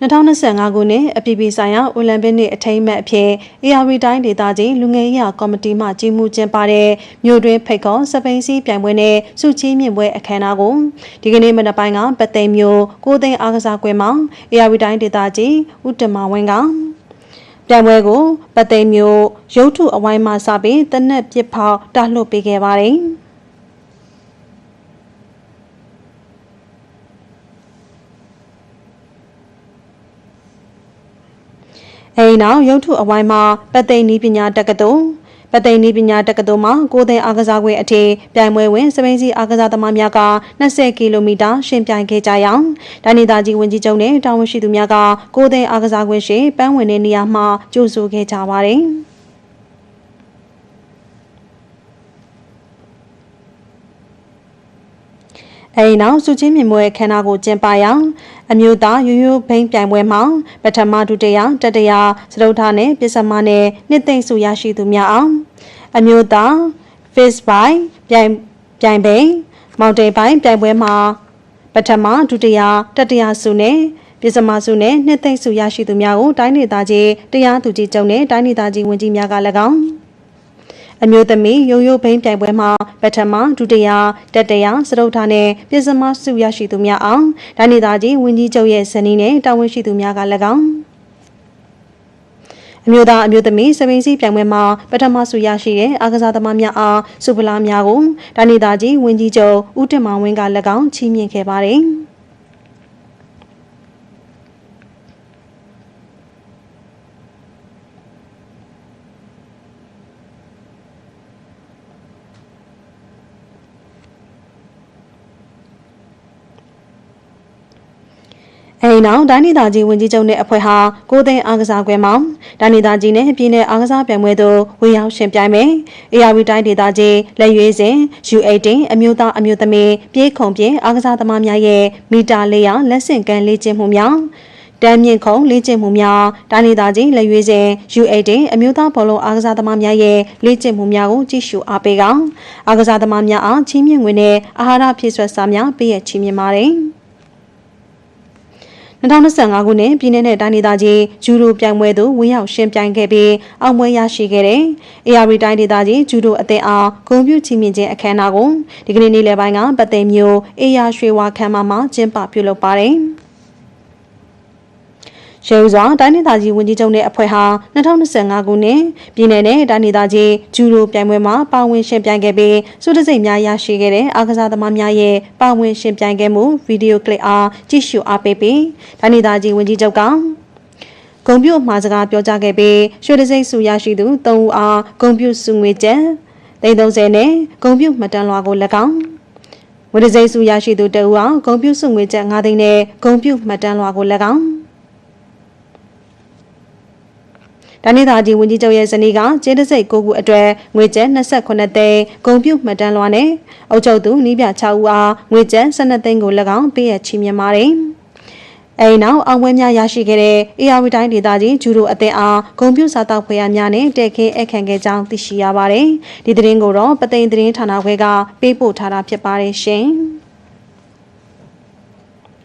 2025ခုနှစ်အပြည်ပြည်ဆိုင်ရာအိုလံပစ်နှစ်အထိမ်းအမှတ်အဖြစ် ARV တိုင်းဒေသကြီးလူငယ်ရေးရာကော်မတီမှကြီးမှုကျင်းပတဲ့မြို့တွင်းဖိတ်ခေါ်စပိန်စီပြိုင်ပွဲနဲ့စုချီးမြင့်ပွဲအခမ်းအနားကိုဒီကနေ့မနက်ပိုင်းကပသိမ်မြို့ကိုသိန်းအားကစားကွင်းမှာ ARV တိုင်းဒေသကြီးဦးတမဝင်းကပြိုင်ပွဲကိုပသိမ်မြို့ရုပ်ထုအဝိုင်းမှစပြီးတနက်ပစ်ဖောက်တလှုပ်ပေးခဲ့ပါတယ်။ အဲဒီနောက်ရုပ်ထုအဝိုင်းမှာပသိမ်နီးပညာတက္ကသိုလ်ပသိမ်နီးပညာတက္ကသိုလ်မှာကိုသိန်းအားကစားကွင်းအထိပြိုင်ပွဲဝင်စပိန်စီအားကစားသမားများက20ကီလိုမီတာရှင်ပြိုင်ခဲ့ကြရာဒိုင်နီတာကြီးဝင်ကြီးချုပ်နဲ့တာဝန်ရှိသူများကကိုသိန်းအားကစားကွင်းရှိပန်းဝင်တဲ့နေရာမှာကြိုဆိုခဲ့ကြပါတယ်။အဲဒီနောက်စုချင်းမြင်ပွဲခမ်းနားကိုကျင်းပရာအ မျိုးသားရိုးရိုးဘိန်းပြိုင်ပွဲမှာပထမဒုတိယတတိယစတုထနဲ့ပစ္စမနဲ့နှစ်သိမ့်စုရရှိသူများအောင်အမျိုးသား face by ပြိုင်ပြိုင်ဘိန်းမောင်တိန်ပိုင်းပြိုင်ပွဲမှာပထမဒုတိယတတိယစုနဲ့ပစ္စမစုနဲ့နှစ်သိမ့်စုရရှိသူများကိုတိုင်းဒေသကြီးတရားသူကြီးချုပ်နဲ့တိုင်းဒေသကြီးဝန်ကြီးများက၎င်း အမျိုးသမီးရိုးရိုးဘိန်းပြိုင်ပွဲမှာပထမဒုတိယတတိယစတုထနဲ့ပြစ္စမစုရရှိသူများအောင်ဒိုင်းဒေသကြီးဝန်ကြီးချုပ်ရဲ့ဇနီးနဲ့တာဝန်ရှိသူများက၎င်းအမျိုးသားအမျိုးသမီးစပိန်စီပြိုင်ပွဲမှာပထမဆုရရှိတဲ့အားကစားသမားများအားစုပလာများကိုဒိုင်းဒေသကြီးဝန်ကြီးချုပ်ဦးတင်မောင်ဝင်းက၎င်းချီးမြှင့်ခဲ့ပါတယ်။ အဲဒီနောက်ဒိုင်းဒေသကြီးဝန်ကြီးချုပ်နဲ့အဖွဲ့ဟာကိုသိန်းအားကစားကွဲမှာဒိုင်းဒေသကြီးနဲ့ပြည်내အားကစားပြိုင်ပွဲသို့ဝင်ရောက်ရှင်ပြိုင်မယ်။ ARV တိုင်းဒေသကြီးလက်ရွေးစင် U18 အမျိုးသားအမျိုးသမီးပြေးခုံပြေးအားကစားသမားများရဲ့မီတာ400လက်ဆင့်ကမ်းလေ့ကျင့်မှုများတမ်းမြင့်ခုံလေ့ကျင့်မှုများတိုင်းဒေသကြီးလက်ရွေးစင် U18 အမျိုးသားဘောလုံးအားကစားသမားများရဲ့လေ့ကျင့်မှုများကိုကြည့်ရှုအားပေးကအားကစားသမားများအားချီးမြှင့်ငွေနဲ့အာဟာရဖြည့်ဆွတ်စာများပေးရချီးမြှင့်ပါတယ်။ 2025ခုနှစ်ပြည်내နဲ့တိုင်းဒေသကြီးဂျူဒိုပြိုင်ပွဲသို့ဝင်ရောက်ရှင်ပြိုင်ခဲ့ပြီးအောင်ပွဲရရှိခဲ့တဲ့ ARV တိုင်းဒေသကြီးဂျူဒိုအသင်းအားဂုဏ်ပြုချီးမြှင့်ခြင်းအခမ်းအနားကိုဒီကနေ့နေ့လယ်ပိုင်းကပတ်သိမ်မြို့အေယာရွှေဝါခမ်းမမှာကျင်းပပြုလုပ်ပါတယ်။ ရေဦးစွာတိုင်းဒေသကြီးဝန်ကြီးချုပ်နဲ့အဖွဲ့ဟာ2025ခုနှစ်ပြည်내နဲ့တိုင်းဒေသကြီးဂျူဒိုပြိုင်ပွဲမှာပါဝင်ရှင်ပြိုင်ခဲ့ပြီးစုတစိမ့်များရရှိခဲ့တဲ့အားကစားသမားများရဲ့ပါဝင်ရှင်ပြိုင်ခဲ့မှုဗီဒီယိုကလစ်အားကြည့်ရှုအားပေးပြီးတိုင်းဒေသကြီးဝန်ကြီးချုပ်ကဂုံပြုတ်မှာစကားပြောကြားခဲ့ပြီးရွှေတစိမ့်စုရရှိသူ၃ဦးအားဂုံပြုတ်စုငွေကျပ်330နဲ့ဂုံပြုတ်မတန်လွာကို၎င်းဝဒစိမ့်စုရရှိသူတဦးအားဂုံပြုတ်စုငွေကျပ်9သိန်းနဲ့ဂုံပြုတ်မတန်လွာကို၎င်း ဒဏိသာကြီးဝန်ကြီးချုပ်ရဲ့ဇနီးကကျေးတစိတ်9ခုအတွက်ငွေကျပ်28သိန်းဂုံပြုမှတ်တမ်းလွှာနဲ့အုပ်ချုပ်သူနီးပြ6ဦးအားငွေကျပ်12သိန်းကို၎င်းပေးရချီးမြှင့်ပါတယ်။အဲဒီနောက်အောင်ပွဲများရရှိခဲ့တဲ့ AR တိုင်းဒေသကြီးဂျူဒိုအသင်းအားဂုံပြုစာတောက်ဖွေရများနဲ့တက်ခင်းအခန့်ခဲ့ကြောင်းသိရှိရပါတယ်။ဒီသတင်းကိုတော့ပသိမ်သတင်းဌာနခွဲကပေးပို့ထားတာဖြစ်ပါတယ်ရှင်။